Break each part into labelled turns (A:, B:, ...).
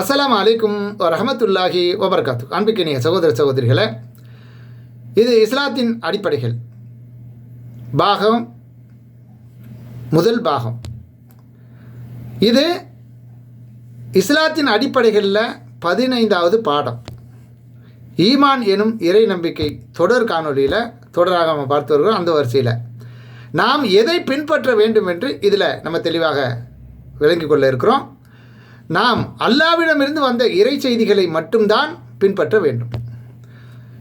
A: அஸ்ஸலாமு அலைக்கும் வரஹமத்துல்லாஹி வபர்காத்து. அன்புக்கினிய சகோதர சகோதரிகளே இது இஸ்லாத்தின் அடிப்படைகள். பாகம் முதல் பாகம். இது இஸ்லாத்தின் அடிப்படைகளில் பதினைந்தாவது பாடம். ஈமான் எனும் இறை நம்பிக்கை தொடர் காணொளியில் தொடராக நம்ம பார்த்து வருகிறோம் அந்த வரிசையில். நாம் எதை பின்பற்ற வேண்டும் என்று இதில் நம்ம தெளிவாக விளங்கிக் கொள்ள இருக்கிறோம். நாம் அல்லாவிடமிருந்து வந்த இறை செய்திகளை மட்டும்தான் பின்பற்ற வேண்டும்.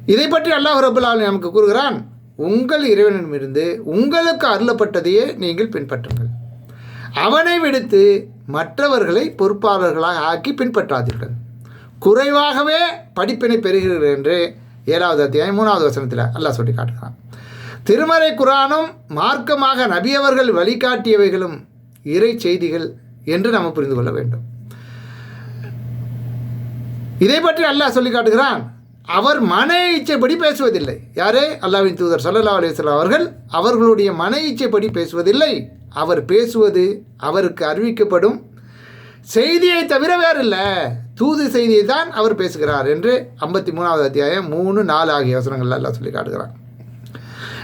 A: இதை பற்றி அல்லாஹ் ரபுல்லால் நமக்கு கூறுகிறான் உங்கள் இறைவனிடமிருந்து உங்களுக்கு அருளப்பட்டதையே நீங்கள் பின்பற்றுங்கள். அவனை விடுத்து மற்றவர்களை பொறுப்பாளர்களாக ஆக்கி பின்பற்றாதீர்கள். குறைவாகவே படிப்பினை பெறுகிறீர்கள் என்று ஏழாவது அத்தியாயம் மூணாவது வசனத்தில் அல்லாஹ் சொல்லி காட்டுகிறான். திருமறை குரானும் மார்க்கமாக நபியவர்கள் வழிகாட்டியவைகளும் இறை செய்திகள் என்று நாம் புரிந்து கொள்ள வேண்டும். இதை பற்றி அல்லாஹ் சொல்லி காட்டுகிறான். அவர் மன இச்சைப்படி பேசுவதில்லை. யாரே? அல்லாவின் தூதர் சல்லல்லா அலிஸ்லாம் அவர்கள் அவர்களுடைய மன இச்சைப்படி பேசுவதில்லை. அவர் பேசுவது அவருக்கு அறிவிக்கப்படும். செய்தியை தவிர வேறில்லை. தூது செய்தியை தான் அவர் பேசுகிறார் என்று ஐம்பத்தி மூணாவது அத்தியாயம் மூணு நாலு ஆகிய வசனங்கள் எல்லாம் சொல்லி காட்டுகிறார்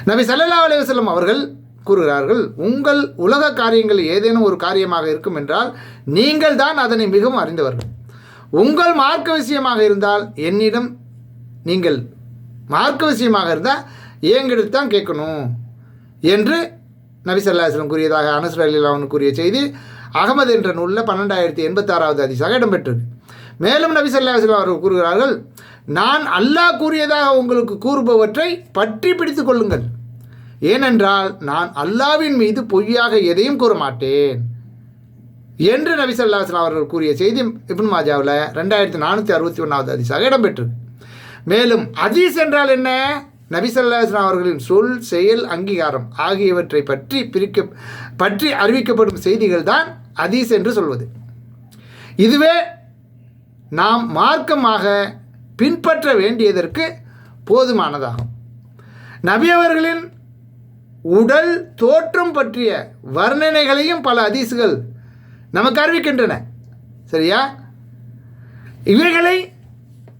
A: நபி சல்லல்லா அலைவசல்லம் அவர்கள் கூறுகிறார்கள் உங்கள் உலக காரியங்கள் ஏதேனும் ஒரு காரியமாக இருக்கும் என்றால் நீங்கள் தான் அதனை மிகவும் அறிந்தவர்கள். உங்கள் மார்க்க விஷயமாக இருந்தால் என்னிடம் நீங்கள் மார்க்க விஷயமாக இருந்தால் எங்கிட்ட தான் கேட்கணும் என்று நபி சல்லாஹலம் கூறியதாக அனசுர் அவன் கூறிய செய்தி அகமது என்ற நூலில் பன்னெண்டாயிரத்தி எண்பத்தாறாவது அதிசாக இடம்பெற்றது. மேலும் நபி சல்லாஹலம் அவர்கள் கூறுகிறார்கள் நான் அல்லாஹ் கூறியதாக உங்களுக்கு கூறுபவற்றை பற்றி பிடித்து கொள்ளுங்கள். ஏனென்றால் நான் அல்லாவின் மீது பொய்யாக எதையும் கூற மாட்டேன் என்று நபி அவர்கள் கூறிய செய்தி இப்னு மாஜாவில் ரெண்டாயிரத்தி நானூற்றி அறுபத்தி ஒன்றாவது அதிசாக இடம்பெற்றது மேலும் அதீஸ் என்றால் என்ன? நபி அவர்களின் சொல் செயல் அங்கீகாரம் ஆகியவற்றை பற்றி பிரிக்க பற்றி அறிவிக்கப்படும் செய்திகள் தான் அதீஸ் என்று சொல்வது. இதுவே நாம் மார்க்கமாக பின்பற்ற வேண்டியதற்கு போதுமானதாகும். நபி அவர்களின் உடல் தோற்றம் பற்றிய வர்ணனைகளையும் பல அதிசுகள் நமக்கு அறிவிக்கின்றன. சரியா? இவைகளை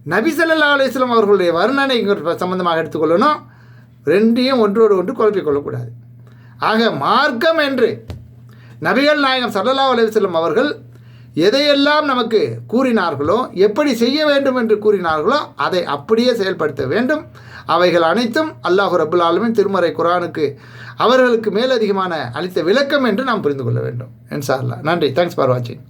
A: நபி சல்லா அவர்களுடைய வர்ணனை சம்பந்தமாக எடுத்துக்கொள்ளணும். ரெண்டையும் ஒன்றோடு ஒன்று குழப்பிக்கொள்ளக்கூடாது ஆக மார்க்கம் என்று நபிகள் நாயகம் சல்லல்லா அலுவலம் அவர்கள் எதையெல்லாம் நமக்கு கூறினார்களோ எப்படி செய்ய வேண்டும் என்று கூறினார்களோ அதை அப்படியே செயல்படுத்த வேண்டும். அவைகள் அனைத்தும் அல்லாஹு ரபுல் ஆலமின் திருமறை குரானுக்கு அவர்களுக்கு மேலதிகமான அளித்த விளக்கம் என்று நாம் புரிந்து கொள்ள வேண்டும். என்ஷா நன்றி. தேங்க்ஸ் ஃபார் வாட்சிங்